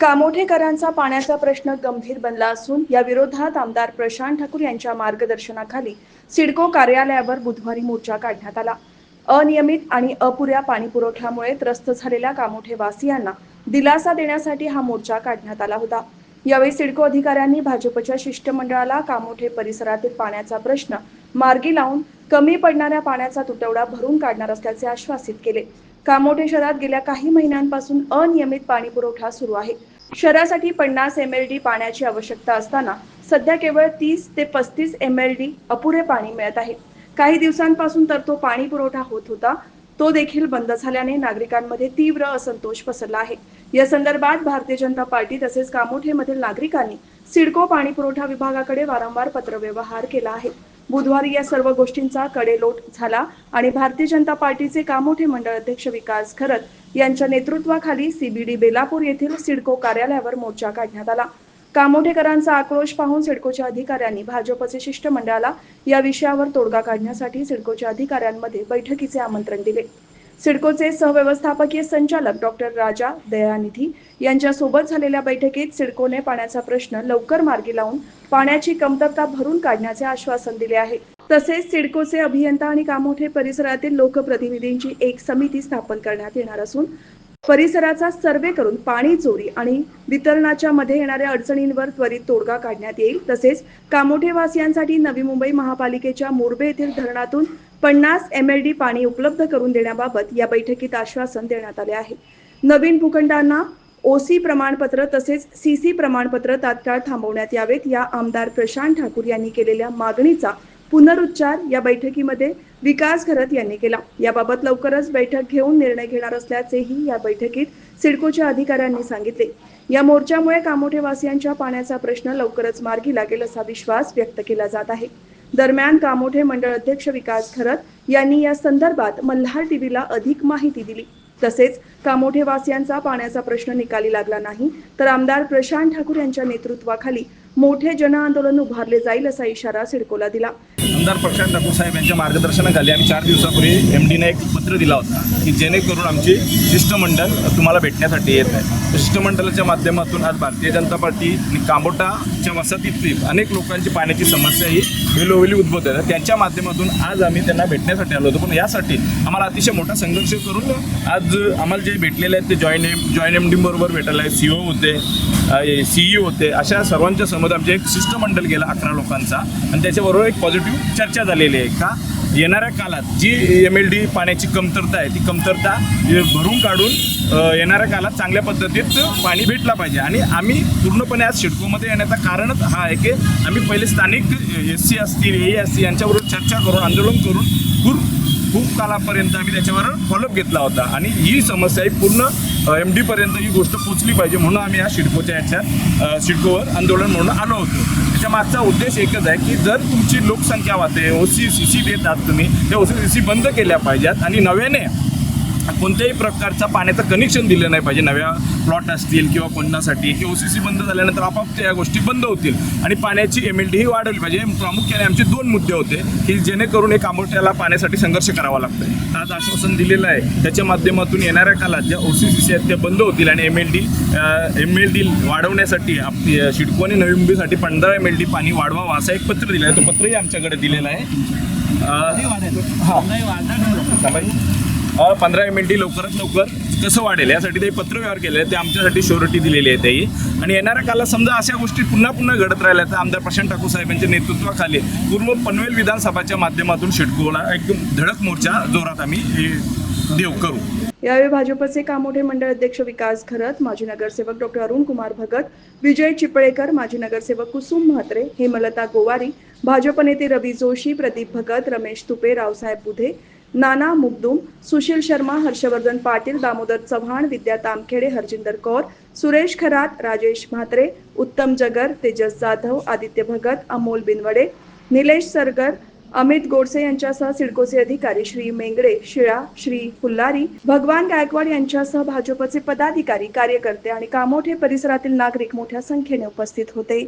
कामोठेकरांचा पाण्याचा प्रश्न गंभीर बनला असून या विरोधात आमदार प्रशांत ठाकूर यांच्या मार्गदर्शनाखाली सिडको कार्यालयावर बुधवारी मोर्चा काढण्यात आला. अनियमित आणि अपुऱ्या पाणीपुरवठ्यामुळे त्रस्त झालेल्या कामोठे वासियांना दिलासा देण्यासाठी हा मोर्चा काढण्यात आला होता. यावेळी सिडको अधिकाऱ्यांनी भाजपच्या शिष्टमंडळाला कामोठे परिसरातील पाण्याचा प्रश्न मार्गी लावून कमी पडणाऱ्या पाण्याचा तुटवडा भरून काढणार असल्याचे आश्वासित केले. कामोठे शहरात गेल्या काही महिन्यांपासून अनियमित पाणीपुरवठा सुरू आहे. शहरासाठी पन्नास एम एल डी पाण्याची आवश्यकता असताना सध्या केवळ तीस ते पस्तीस एम एल डी अपुरे पाणी मिळत आहे. काही दिवसांपासून तर तो पाणी पुरवठा होत होता तो देखील बंद झाल्याने नागरिकांमध्ये तीव्र असंतोष पसरला आहे. या संदर्भात भारतीय जनता पार्टी तसेच कामोठेमधील नागरिकांनी सिडको पाणी पुरवठा विभागाकडे वारंवार पत्रव्यवहार केला आहे. बुधवारी या सर्व गोष्टींचा कडेलोट झाला आणि भारतीय जनता पार्टीचे कामोठे मंडळ अध्यक्ष विकास खरत यांच्या नेतृत्वाखाली सीबीडी बेलापूर येथील सिडको कार्यालयावर मोर्चा काढण्यात आला. कामोठेकरांचा आक्रोश पाहून सिडकोच्या अधिकाऱ्यांनी भाजपचे शिष्टमंडळाला या विषयावर तोडगा काढण्यासाठी सिडकोच्या अधिकाऱ्यांमध्ये बैठकीचे आमंत्रण दिले. सिडकोचे सहव्यवस्थापकीय संचालक डॉक्टर राजा दयानिधी यांच्यासोबत झालेल्या बैठकीत सिडकोने पाण्याचा प्रश्न लवकर मार्गी लावून पाण्याची कमतरता भरून काढण्याचे आश्वासन दिले आहे. तसेच सिडकोचे अभियंता आणि कामोठे परिसरातील लोकप्रतिनिधींची एक समिती स्थापन करण्यात येणार असून परिसराचा सर्वे करून पाणी चोरी आणि वितरणाच्या मध्ये येणाऱ्या अडचणींवर त्वरित तोडगा काढण्यात येईल. तसेच कामोठेवासियांसाठी नवी मुंबई महापालिकेच्या मोरबे येथील धरणातून पन्नास एम एल डी पाणी उपलब्ध करून देण्याबाबत या बैठकीत आश्वासन देण्यात आले आहे. नवीन भूखंडांना ओसी प्रमाणपत्र तसेच सीसी प्रमाणपत्र तात्काळ थांबवण्यात यावेत या आमदार प्रशांत ठाकूर यांनी केलेल्या मागणीचा पुनरुच्चार या बैठकीमध्ये विकास घरत यांनी केला. याबाबत लवकरच बैठक घेऊन निर्णय घेणार असल्याचेही या बैठकीत सिडकोच्या अधिकाऱ्यांनी सांगितले. या मोर्चामुळे कामोठेवासियांच्या पाण्याचा प्रश्न लवकरच मार्गी लागेल असा विश्वास व्यक्त केला जात आहे. दरम्यान कामोठे मंडळ अध्यक्ष विकास खरत यांनी या संदर्भात मल्हार टीव्हीला अधिक माहिती दिली. तसेच कामोठेवासियांचा पाण्याचा प्रश्न निकाली लागला नाही तर आमदार प्रशांत ठाकूर यांच्या नेतृत्वाखाली मोठे जनआंदोलन उभारले जाईल असा इशारा सिडकोला दिला. आमदार प्रशांत ठाकूर साहेब यांच्या मार्गदर्शनाखाली आम्ही चार दिवसापूर्वी एम डीने एक पत्र दिला होता की जेणेकरून आमची शिष्टमंडळ तुम्हाला भेटण्यासाठी येत आहे. शिष्टमंडळाच्या माध्यमातून आज भारतीय जनता पार्टी आणि कांबोटाच्या वसाहतीतील अनेक लोकांची पाण्याची समस्या ही वेळोवेळी उद्भवत आहे. त्यांच्या माध्यमातून आज आम्ही त्यांना भेटण्यासाठी आलो होतो. पण यासाठी आम्हाला अतिशय मोठा संघर्ष करून आज आम्हाला जे भेटलेले आहेत ते join M join M D बरोबर भेटायला सी ओ होते सीईओ होते. अशा सर्वांच्या समोर आमचे एक शिष्टमंडळ गेलं अकरा लोकांचा. आणि त्याच्याबरोबर एक पॉझिटिव्ह चर्चा झालेली आहे का? येणाऱ्या काळात जी एम एल डी पाण्याची कमतरता आहे ती कमतरता भरून काढून येणाऱ्या काळात चांगल्या पद्धतीत पाणी भेटला पाहिजे. आणि आम्ही पूर्णपणे आज सिडकोमध्ये येण्याचं कारणच हा आहे की आम्ही पहिले स्थानिक एस सी असतील ए एस सी यांच्याबरोबर चर्चा करून आंदोलन करून खूप खूप कालापर्यंत आम्ही त्याच्यावर फॉलोअप घेतला होता. आणि ही समस्या ही पूर्ण एम डीपर्यंत ही गोष्ट पोचली पाहिजे म्हणून आम्ही या सिडकोच्या याच्यात शिडकोवर सिडकोवर आंदोलन म्हणून आलो होतो. त्याच्या मागचा उद्देश एकच आहे की जर तुमची लोकसंख्या वाहते ओ सी सी सी देतात तुम्ही त्या ओ सी सी सी बंद केल्या पाहिजेत आणि नव्याने कोणत्याही प्रकारचा पाण्याचं कनेक्शन दिलं नाही पाहिजे. नव्या प्लॉट असतील किंवा कोणासाठी. किंवा ओ सी सी बंद झाल्यानंतर आपोआप त्या गोष्टी बंद होतील. आणि पाण्याची एम एल डी ही वाढवली पाहिजे प्रामुख्याने आमचे दोन मुद्दे होते की जेणेकरून एक आंबोट्याला पाण्यासाठी संघर्ष करावा लागतो आज आश्वासन दिलेलं आहे. त्याच्या माध्यमातून येणाऱ्या काळात ज्या ओ सी सी सी आहेत त्या बंद होतील. आणि M L D M L D वाढवण्यासाठी आपली शिडको आणि नवी मुंबईसाठी पंधरा एम एल डी पाणी वाढवावं असं एक पत्र दिलं आहे. तो पत्रही आमच्याकडे दिलेलं आहे. हां. पंधरा एम एल डी लवकरात लवकर कसं वाढेल? यासाठी ते पत्रव्यवहार केले ते आमच्यासाठी श्योरिटी दिलेली आहे त्याही आणि येणाऱ्या काळात समजा अशा गोष्टी पुन्हा पुन्हा घडत राहिल्या तर आमदार प्रशांत ठाकूर साहेबांच्या नेतृत्वाखाली पूर्व पनवेल विधानसभाच्या माध्यमातून शिडकोला एकदम धडक मोर्चा जोरात आम्ही देव करू. यावेळी भाजपचे कामोठे मंडळ अध्यक्ष विकास खरत माजी नगरसेवक डॉक्टर अरुण कुमार भगत विजय चिपळेकर माजी नगरसेवक कुसुम म्हात्रे हेमलता गोवारी भाजप नेते रवी जोशी प्रदीप भगत रमेश तुपे रावसाहेब बुधे नाना मुगदुम सुशील शर्मा हर्षवर्धन पाटील दामोदर चव्हाण विद्या तामखेडे हरजिंदर कौर सुरेश खरात राजेश म्हात्रे उत्तम जगर तेजस जाधव आदित्य भगत अमोल बिनवडे निलेश सरगर अमित गोडसे यांच्यासह सिडकोचे अधिकारी श्री मेंगडे शिळा श्री फुल्लारी भगवान गायकवाड यांच्यासह भाजपचे पदाधिकारी कार्यकर्ते आणि कामोठे परिसरातील नागरिक मोठ्या संख्येने उपस्थित होते.